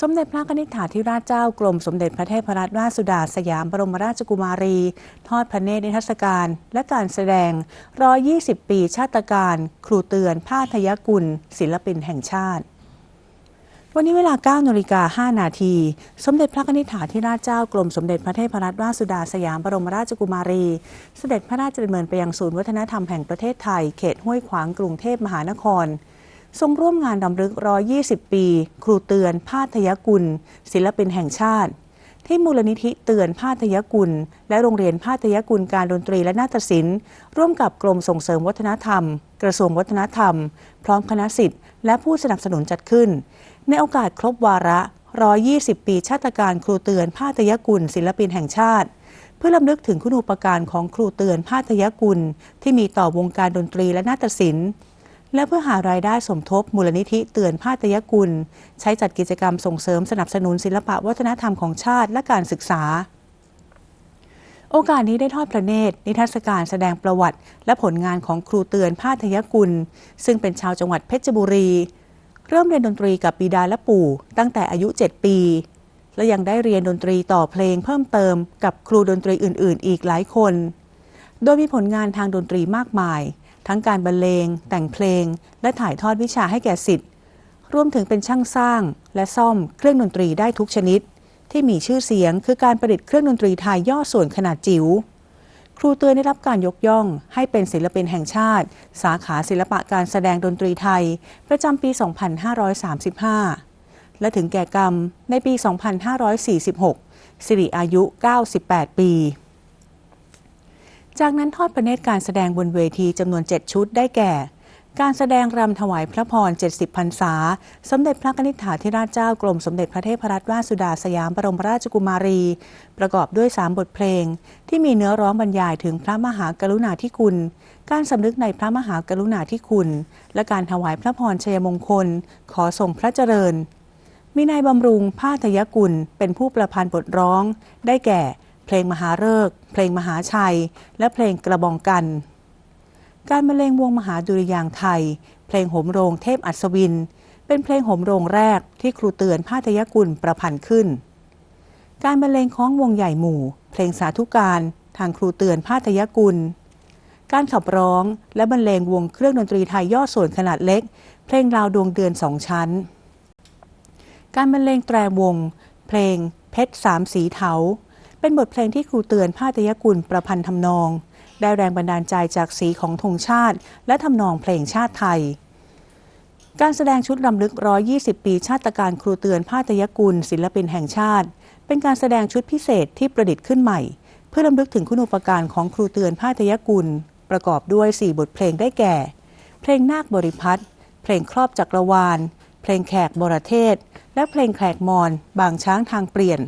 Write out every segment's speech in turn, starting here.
สมเด็จพระนิธิถาธิราชเจ้ากรมสมเด็จพระเทพรัตนราชสุดาสยามบรมราชกุมารี ทอดพระเนตรนิทรรศการ และการแสดง 120 ปีชาติการ ครูเตือนภาทยกุล ศิลปินแห่งชาติ วันนี้เวลา 9นาฬิกา5นาที สมเด็จพระนิธิถาธิราชเจ้ากรมสมเด็จพระเทพรัตนราชสุดาสยามบรมราชกุมารี เสด็จพระราชดำเนินไปยังศูนย์วัฒนธรรมแห่งประเทศไทย เขตห้วยขวางกรุงเทพมหานคร ทรงร่วมงานดำลึก 120 ปี ครูเตือนภาทยกุล ศิลปินแห่งชาติ ที่มูลนิธิเตือนภาทยกุล และโรงเรียนภาทยกุลการดนตรีและนาฏศิลป์ร่วมกับกรมส่งเสริมวัฒนธรรม กระทรวงวัฒนธรรม พร้อมคณะสิทธิ์และผู้สนับสนุนจัดขึ้น ในโอกาสครบวาระ 120 ปีชาติการครูเตือนภาทยกุล ศิลปินแห่งชาติเพื่อลำลึกถึงคุณูปการของครูเตือนภาทยกุล ที่มีต่อวงการดนตรีและนาฏศิลป์ และเพื่อหารายได้สมทบมูลนิธิเตือนภาตยกุล ใช้จัดกิจกรรมส่งเสริมสนับสนุนศิลปะวัฒนธรรมของชาติและการศึกษา โอกาสนี้ได้ทอดพระเนตร นิทรรศการแสดงประวัติ และผลงานของครูเตือนภาทยกุล ซึ่งเป็นชาวจังหวัดเพชรบุรี เริ่มเรียนดนตรีกับบิดาและปู่ ตั้งแต่อายุ 7 ปี และยังได้เรียนดนตรีต่อเพลงเพิ่มเติม กับครูดนตรีอื่น ๆ อีกหลายคน โดยมีผลงานทางดนตรีมากมาย ทั้งการบรรเลง แต่งเพลง และถ่ายทอดวิชาให้แก่สิทธิ์รวมถึงเป็นช่างสร้าง และซ่อมเครื่องดนตรีได้ทุกชนิด ที่มีชื่อเสียงคือการประดิษฐ์เครื่องดนตรีไทยย่อส่วนขนาดจิ๋วครูเตือนได้รับการยกย่อง ให้เป็นศิลปินแห่งชาติ สาขาศิลปะการแสดงดนตรีไทย ประจำปี 2535 และถึงแก่กรรมในปี 2546 สิริอายุ 98 ปี จากนั้นทอดประเนตรการแสดงบนเวทีจำนวน 7 ชุดได้แก่ การแสดงรำถวายพระพร 70พรรษา สมเด็จพระนิธิถาธิราชเจ้ากรมสมเด็จพระเทพรัตนราชสุดาสยามบรมราชกุมารี ประกอบด้วย 3 บทเพลง ที่มีเนื้อร้องบรรยายถึงพระมหากรุณาธิคุณ การสำนึกในพระมหากรุณาธิคุณ และการถวายพระพรชัยมงคล ขอส่งพระเจริญ มีนายบำรุง ภาทยกุล เป็นผู้ประพันธ์บทร้อง ได้แก่ ลงมหาเริกเพลงมหาชัย และเพลงกระบองกัน การบรรเลงวงมหาดุริยางไทย เพลงโหมโรงเทพอัศวิน เป็นเพลงโหมโรงแรกที่ครูเตือนภาทยกุลประพันธ์ขึ้น การบรรเลงค้องวงใหญ่หมู่ เพลงสาธุการทางครูเตือนภาทยกุล การขับร้องและบรรเลงวงเครื่องดนตรีไทยย่อส่วนขนาดเล็ก เพลงราวดวงเดือนสองชั้น การบรรเลงแตรวง เพลงเพชรสามสีเทา เป็นบทเพลงที่ครูเตือนภาตยกุลประพันธ์ทำนอง ได้แรงบันดาลใจจากสีของธงชาติ และทำนองเพลงชาติไทย การแสดงชุดรำลึก 120 ปีชาติการครูเตือนภาตยกุล ศิลปินแห่งชาติ เป็นการแสดงชุดพิเศษที่ประดิษฐ์ขึ้นใหม่ เพื่อรำลึกถึงคุณูปการของครูเตือนภาตยกุล ประกอบด้วย 4 บทเพลงได้แก่ เพลงนาคบริพัตรเพลงครอบจักรวาล เพลงแขกบรเทศ และเพลงแขกมอน บางช้างทางเปลี่ยน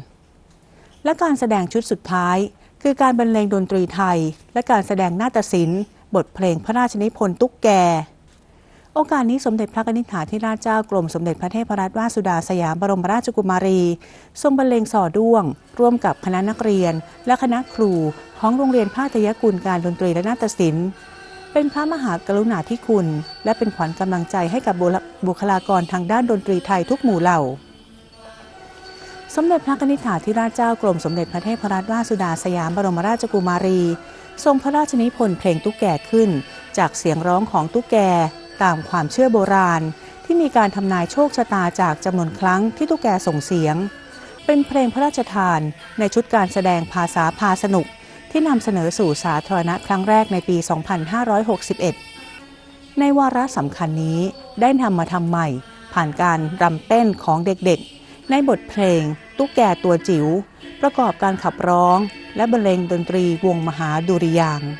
และการแสดงชุดสุดท้าย คือการบรรเลงดนตรีไทย และการแสดงนาฏศิลป์ บทเพลงพระราชนิพนธ์ตุ๊กแก โอกาสนี้สมเด็จพระนิธิถาธิราชเจ้ากรมสมเด็จพระเทพรัตนราชสุดาสยามบรมราชกุมารี ทรงบรรเลงส่อด้วง ร่วมกับคณะนักเรียน และคณะครูของโรงเรียนภาตยกุลการดนตรีและนาฏศิลป์เป็นพระมหากรุณาธิคุณ และเป็นขวัญกำลังใจให้กับบุคลากรทางด้านดนตรีไทยทุกหมู่เหล่า สมเด็จพระนิธิถาธิราชเจ้ากรมสมเด็จพระเทพรัตนราชสุดาสยามบรมราชกุมารี ทรงพระราชนิพนธ์เพลงตุ๊กแกขึ้น จากเสียงร้องของตุ๊กแกตามความเชื่อโบราณ ที่มีการทำนายโชคชะตาจากจำนวนครั้งที่ตุ๊กแกส่งเสียง เป็นเพลงพระราชทานในชุดการแสดงภาษาพาสนุก ที่นำเสนอสู่สาธารณะครั้งแรกในปี 2561 ในวาระสำคัญนี้ได้นำมาทำใหม่ ผ่านการรำเต้นของเด็กๆ ในบทเพลง ตุ๊กแกตัวจิ๋วประกอบการขับร้อง และบรรเลงดนตรีวงมหาดุริยางค์